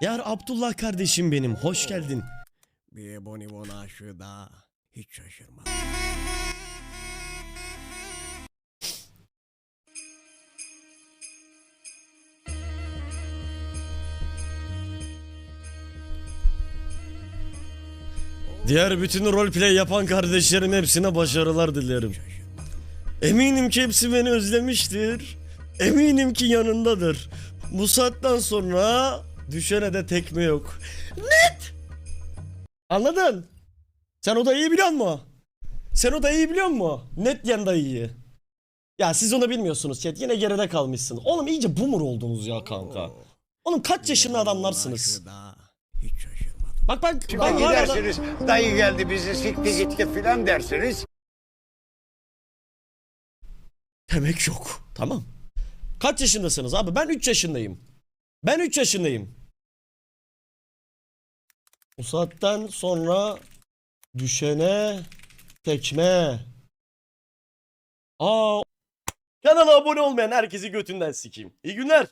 Yar Abdullah kardeşim benim hoş geldin. Bir bonibon aşığı daha hiç şaşırmadım. Diğer bütün roleplay yapan kardeşlerim hepsine başarılar dilerim. Eminim ki hepsi beni özlemiştir. Eminim ki yanındadır. Bu saatten sonra düşene de tekme yok. Net! Anladın? Sen o dayıyı biliyor musun? Sen o dayıyı biliyor musun? Net yan dayıyı. Ya siz onu bilmiyorsunuz chat. Yine geride kalmışsın. Oğlum iyice boomer oldunuz ya kanka. Oğlum kaç yaşında adamlarsınız? Bak ben, Şimdi ben hala da- gidersiniz dayı geldi bizi sikti gitti filan dersiniz. Demek yok. Tamam. Kaç yaşındasınız abi? Ben 3 yaşındayım. Ben 3 yaşındayım. Bu saatten sonra düşene tekme. Aa. Kanala abone olmayan herkesi götünden sikeyim. İyi günler.